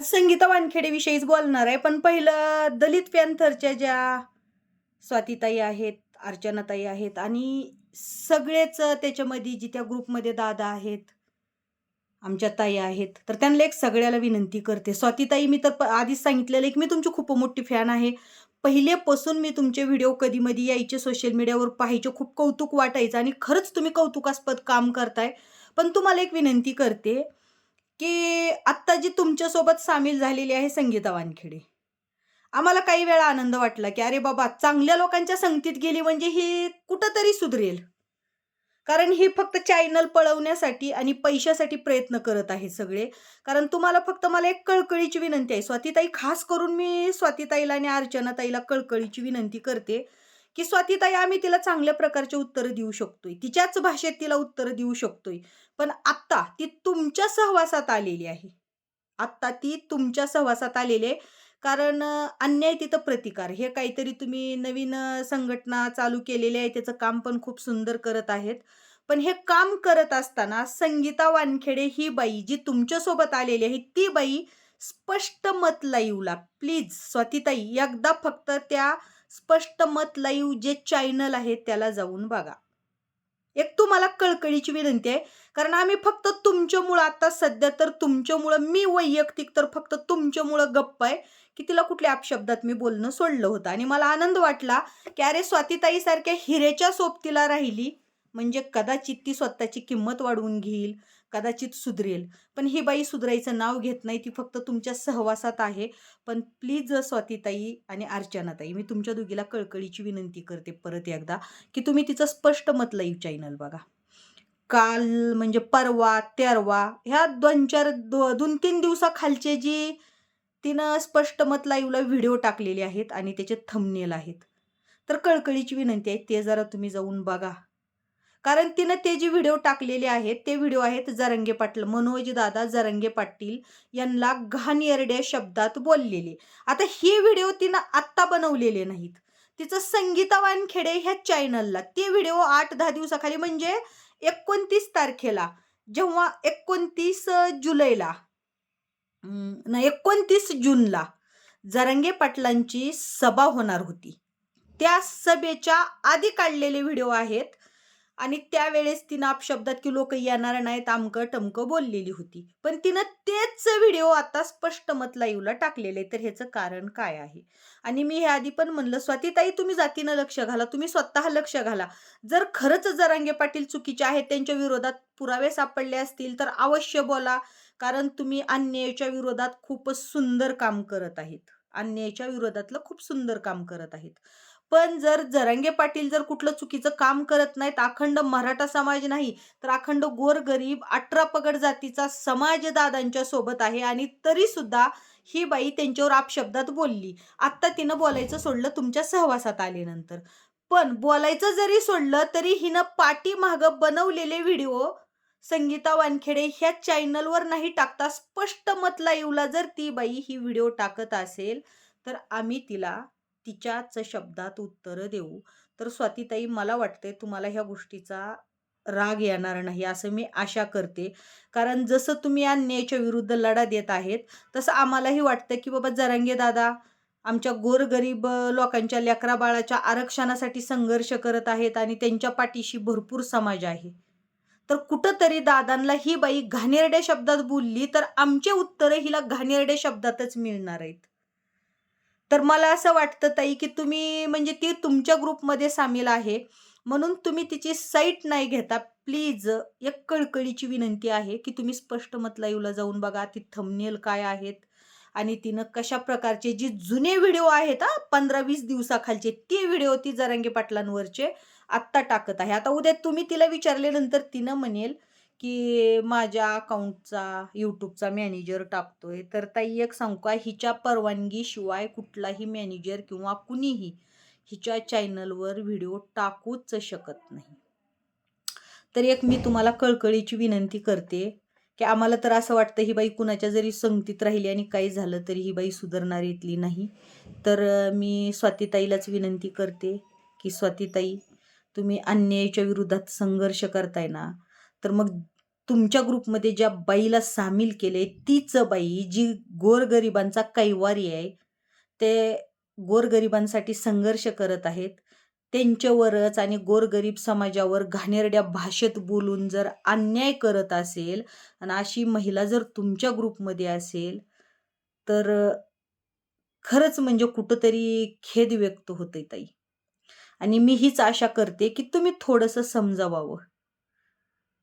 संगीता वानखेडे विषयीच बोलणार आहे पण पहिलं दलित पॅन्थरच्या ज्या स्वातीताई आहेत अर्चनाताई आहेत आणि सगळेच त्याच्यामध्ये जी त्या ग्रुपमध्ये दादा आहेत आमच्या ताई आहेत तर त्यांना एक सगळ्याला विनंती करते. स्वातीताई मी तर प- आधीच सांगितलेलं आहे की मी तुमची खूप मोठी फॅन आहे. पहिलेपासून मी तुमचे व्हिडिओ कधी मधी यायचे सोशल मीडियावर पाहायचे खूप कौतुक वाटायचं आणि खरंच तुम्ही कौतुकास्पद काम करताय. पण तुम्हाला एक विनंती करते की आत्ता जी तुमच्यासोबत सामील झालेली आहे संगीता वानखेडे. आम्हाला काही वेळा आनंद वाटला की अरे बाबा चांगल्या लोकांच्या संगतीत गेली म्हणजे ही कुठंतरी सुधरेल. कारण ही फक्त चॅनल पळवण्यासाठी आणि पैशासाठी प्रयत्न करत आहे सगळे. कारण तुम्हाला फक्त मला एक कळकळीची विनंती आहे. स्वातीताई खास करून मी स्वातीताईला आणि अर्चनाताईला कळकळीची विनंती करते की स्वातीताई आम्ही तिला चांगल्या प्रकारचे उत्तरं देऊ शकतोय. तिच्याच भाषेत तिला उत्तरं देऊ शकतोय. पण आत्ता ती तुमच्या सहवासात आलेली आहे. आत्ता ती तुमच्या सहवासात आलेली आहे. कारण अन्याय तिथं प्रतिकार. हे काहीतरी तुम्ही नवीन संघटना चालू केलेली आहे. त्याचं काम पण खूप सुंदर करत आहेत. पण हे काम करत असताना संगीता वानखेडे ही बाई जी तुमच्यासोबत आलेली आहे ती बाई स्पष्ट मत लाईव्हला प्लीज स्वातीताई एकदा फक्त त्या स्पष्ट मत लाईव्ह जे चॅनल आहे त्याला जाऊन बघा. एक तुम्हाला कळकळीची विनंती आहे कारण आम्ही फक्त तुमच्यामुळं आता सध्या तर तुमच्यामुळं मी वैयक्तिक तर फक्त तुमच्यामुळं गप्प आहे की तिला कुठल्या अपशब्दात मी बोलणं सोडलं होतं. आणि मला आनंद वाटला की अरे स्वातीताईसारख्या हिरेच्या सोबतीला राहिली म्हणजे कदाचित ती स्वतःची किंमत वाढवून घेईल कदाचित सुधरेल. पण ही बाई सुधरायचं नाव घेत नाही ती फक्त तुमच्या सहवासात आहे. पण प्लीज स्वातीताई आणि अर्चनाताई मी तुमच्या दोघीला कळकळीची विनंती करते परत एकदा की तुम्ही तिचं स्पष्ट मत लाईव्ह चॅनल बघा. काल म्हणजे परवा तेरवा ह्या दोन चार दो दोन तीन दिवसाखालचे जी तिनं स्पष्ट मत लाईव्हला व्हिडिओ टाकलेले आहेत आणि त्याचे थंबनेल आहेत. तर कळकळीची विनंती आहे ते जरा तुम्ही जाऊन बघा. कारण तिनं ते जे व्हिडिओ टाकलेले आहेत ते व्हिडिओ आहेत जरंगे पाटील मनोज दादा जरंगे पाटील यांना घाणेरड्या शब्दात बोललेले. आता हे व्हिडिओ तिनं आत्ता बनवलेले नाहीत. तिचं संगीता वानखेडे ह्या चॅनलला ते व्हिडिओ आठ दहा दिवसाखाली म्हणजे एकोणतीस तारखेला जेव्हा एकोणतीस जुलैला ना नाही एकोणतीस जूनला जरंगे पाटलांची सभा होणार होती. त्या सभेच्या आधी काढलेले व्हिडिओ आहेत आणि त्यावेळेस तिनं अपशब्दात की लोक येणार नाहीत आमकं टमकं बोललेली होती. पण तिनं तेच व्हिडिओ आता स्पष्ट मत लाईव्हला टाकलेले तर ह्याचं कारण काय आहे? आणि मी हे आधी पण म्हणलं स्वातीताई तुम्ही जातीनं लक्ष घाला. तुम्ही स्वतः लक्ष घाला. जर खरंच जरांगे पाटील चुकीचे आहेत त्यांच्या विरोधात पुरावे सापडले असतील तर अवश्य बोला. कारण तुम्ही अन्यायाच्या विरोधात खूपच सुंदर काम करत आहेत. अन्यायाच्या विरोधातलं खूप सुंदर काम करत आहेत. पण जर जरांगे पाटील जर कुठलं चुकीचं काम करत नाहीत अखंड मराठा समाज नाही तर अखंड गोरगरीब अठरा पगड जातीचा समाज दादांच्या सोबत आहे आणि तरी सुद्धा ही बाई त्यांच्यावर आपशब्दात बोलली. आत्ता तिनं बोलायचं सोडलं तुमच्या सहवासात आल्यानंतर. पण बोलायचं जरी सोडलं तरी हिनं पाठीमागं बनवलेले व्हिडिओ संगीता वानखेडे ह्या चॅनलवर नाही टाकता स्पष्ट मतला येऊला जर ती बाई ही व्हिडिओ टाकत असेल तर आम्ही तिला तिच्याच शब्दात उत्तरं देऊ तर स्वातीताई मला वाटते तुम्हाला ह्या गोष्टीचा राग येणार नाही असं मी आशा करते. कारण जसं तुम्ही या अन्यायाच्या विरुद्ध लढा देत आहेत तसं आम्हालाही वाटतं की बाबा जरांगे दादा आमच्या गोरगरीब लोकांच्या लेकरा बाळाच्या आरक्षणासाठी संघर्ष करत आहेत आणि त्यांच्या पाठीशी भरपूर समाज आहे. तर कुठंतरी दादांना ही बाई घाणेरड्या शब्दात बोलली तर आमचे उत्तरं हिला घाणेरड्या शब्दातच मिळणार आहेत. तर मला असं वाटतं ताई की तुम्ही म्हणजे ती तुमच्या ग्रुपमध्ये सामील आहे. म्हणून तुम्ही तिची साईट नाही घेता. प्लीज एक कळकळीची विनंती आहे की तुम्ही स्पष्ट मत लाईव्हला जाऊन बघा ती थंबनेल काय आहेत आणि तिनं कशा प्रकारचे जे जुने व्हिडिओ आहेत हा पंधरा वीस दिवसाखालचे ते व्हिडिओ ती जरांगे पाटलांवरचे आत्ता टाकत आहे. आता उद्या तुम्ही तिला विचारल्यानंतर तिनं म्हणेल की माझ्या अकाउंटचा यूट्यूबचा मॅनेजर टाकतोय. तर ताई एक सांगू का हिच्या परवानगीशिवाय कुठलाही मॅनेजर किंवा कुणीही हिच्या चॅनलवर व्हिडिओ टाकूच शकत नाही. तर एक मी तुम्हाला कळकळीची विनंती करते की आम्हाला तर असं वाटतं ही बाई कुणाच्या जरी संगतीत राहिली आणि काही झालं तरी ही बाई सुधारणार येतली नाही. तर मी स्वातीताईलाच विनंती करते की स्वातीताई तुम्ही अन्यायाच्या विरोधात संघर्ष करताय ना तर मग तुमच्या ग्रुपमध्ये ज्या बाईला सामील केले तीच बाई जी गोरगरिबांचा कैवारी आहे ते गोरगरिबांसाठी संघर्ष करत आहेत. त्यांच्यावरच आणि गोरगरीब समाजावर घाणेरड्या भाषेत बोलून जर अन्याय करत असेल आणि अशी महिला जर तुमच्या ग्रुपमध्ये असेल तर खरंच म्हणजे कुठंतरी खेद व्यक्त होते ताई. आणि मी हीच आशा करते की तुम्ही थोडंसं समजावावं.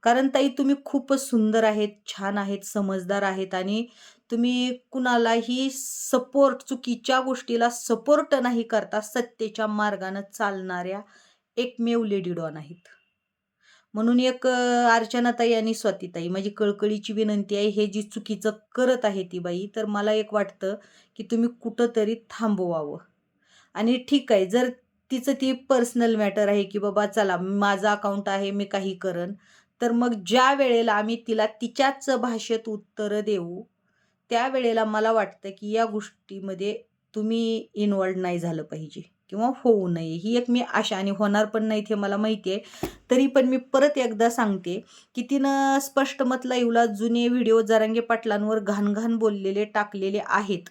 कारण ताई तुम्ही खूपच सुंदर आहेत छान आहेत समजदार आहेत आणि तुम्ही कुणालाही सपोर्ट चुकीच्या गोष्टीला सपोर्ट नाही करता सत्तेच्या मार्गानं चालणाऱ्या एकमेव लेडी डॉन आहेत. म्हणून एक अर्चनाताई आणि स्वातीताई माझी कळकळीची विनंती आहे हे जी चुकीचं करत आहे ती बाई तर मला एक वाटतं की तुम्ही कुठंतरी थांबवावं. आणि ठीक आहे जर तिचं ती पर्सनल मॅटर आहे की बाबा चला माझं अकाउंट आहे मी काही करन तर मग ज्या वेळेला आम्ही तिला तिच्याच भाषेत उत्तरं देऊ त्यावेळेला मला वाटतं की या गोष्टीमध्ये तुम्ही इन्वॉल्ड नाही झालं पाहिजे किंवा होऊ नये. ही एक मी आशा आणि होणार पण नाही ते मला माहिती आहे. तरी पण मी परत एकदा सांगते की तिनं स्पष्ट मतला येऊला जुने व्हिडिओ जरांगे पाटलांवर घाण बोललेले टाकलेले आहेत.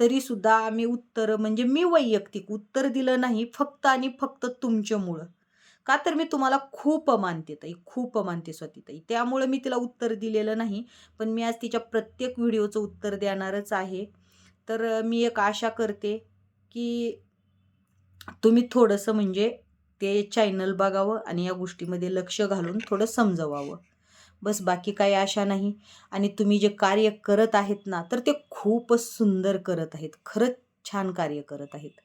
तरीसुद्धा आम्ही उत्तर म्हणजे मी वैयक्तिक उत्तर दिलं नाही फक्त आणि फक्त तुमच्यामुळं. का तर मी तुम्हाला खूप मानते ताई खूप मानते स्वातीताई त्यामुळं मी तिला उत्तर दिलेलं नाही पण मी आज तिच्या प्रत्येक व्हिडिओचं उत्तर देणारच आहे. तर मी एक आशा करते की तुम्ही थोडंसं म्हणजे ते चॅनल बघावं आणि या गोष्टीमध्ये लक्ष घालून थोडं समजवावं. बस बाकी काही आशा नाही. आणि तुम्ही जे कार्य करत आहेत ना तर ते खूपच सुंदर करत आहेत. खरंच छान कार्य करत आहेत.